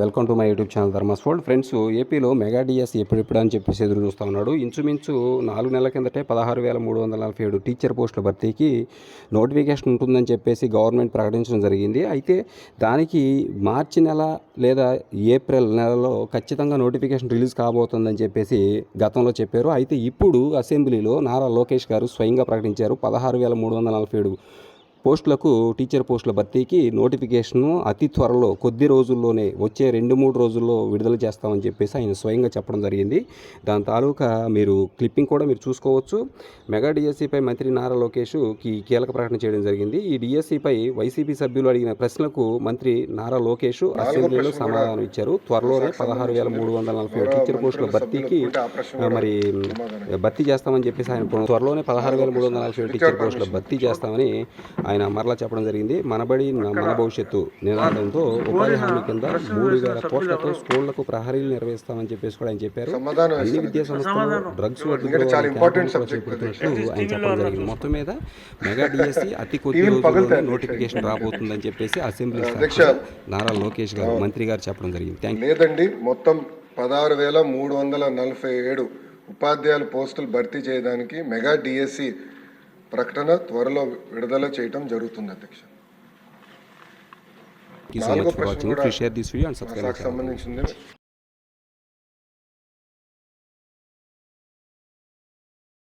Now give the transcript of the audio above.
Welcome to my YouTube channel Dharma's world. Friends ఏపీలో mega DS ఎప్పుడెప్పుడు అని చెప్పేసి ఎదురు చూస్తూ ఉన్నాడు. ఇంచుమించు నాలుగు నెలల కిందటే పదహారు వేల మూడు వందల నలభై ఏడు టీచర్ పోస్టుల భర్తీకి నోటిఫికేషన్ ఉంటుందని చెప్పేసి గవర్నమెంట్ ప్రకటించడం జరిగింది. అయితే దానికి మార్చి నెల లేదా ఏప్రిల్ నెలలో ఖచ్చితంగా నోటిఫికేషన్ రిలీజ్ కాబోతుందని చెప్పేసి గతంలో చెప్పారు. అయితే ఇప్పుడు అసెంబ్లీలో నారా లోకేష్ గారు స్వయంగా ప్రకటించారు. పదహారు వేల మూడు వందల నలభై ఏడు పోస్టులకు టీచర్ పోస్టుల భర్తీకి నోటిఫికేషను అతి త్వరలో కొద్ది రోజుల్లోనే వచ్చే రెండు మూడు రోజుల్లో విడుదల చేస్తామని చెప్పేసి ఆయన స్వయంగా చెప్పడం జరిగింది. దాని తాలూకా మీరు క్లిప్పింగ్ కూడా మీరు చూసుకోవచ్చు. మెగా డిఎస్సిపై మంత్రి నారా లోకేష్కి కీలక ప్రకటన చేయడం జరిగింది. ఈ డిఎస్సిపై వైసీపీ సభ్యులు అడిగిన ప్రశ్నలకు మంత్రి నారా లోకేష్ అసెంబ్లీలో సమాధానం ఇచ్చారు. త్వరలోనే పదహారు వేల మూడు వందల నలభై టీచర్ పోస్టుల భర్తీకి మరి భర్తీ చేస్తామని చెప్పేసి ఆయన త్వరలోనే పదహారు వేల మూడు వందల నలభై టీచర్ పోస్టుల భర్తీ చేస్తామని ఆయన మరలా చెప్పడం జరిగింది. మనబడి న- మన భవిష్యత్తు నినాదంతో ఉపాధి హామీ కింద మూడు వేల కోట్లతో స్కూళ్ళకు ప్రహరీలు నిర్వహిస్తామని చెప్పేసి కూడా ఆయన చెప్పారు. సమాధానం అన్ని విద్యా సంస్థలు డ్రగ్స్ చేపడుతున్నట్లు ఆయన చెప్పడం జరిగింది. మొత్తం మీద మెగా డిఎస్సి అతి కొద్ది రోజుల్లోనే నోటిఫికేషన్ రాబోతుందని చెప్పేసి అసెంబ్లీ నారా లోకేష్ గారు మంత్రి గారు చెప్పడం జరిగింది. థ్యాంక్ లేదండి మొత్తం పదహారు వేల మూడు వందల నలభై ఏడు ఉపాధ్యాయుల పోస్టులు భర్తీ చేయడానికి మెగా డిఎస్సి ప్రకటన త్వరలో విడుదల చేయటం జరుగుతుంది అధ్యక్ష. సంబంధించింది.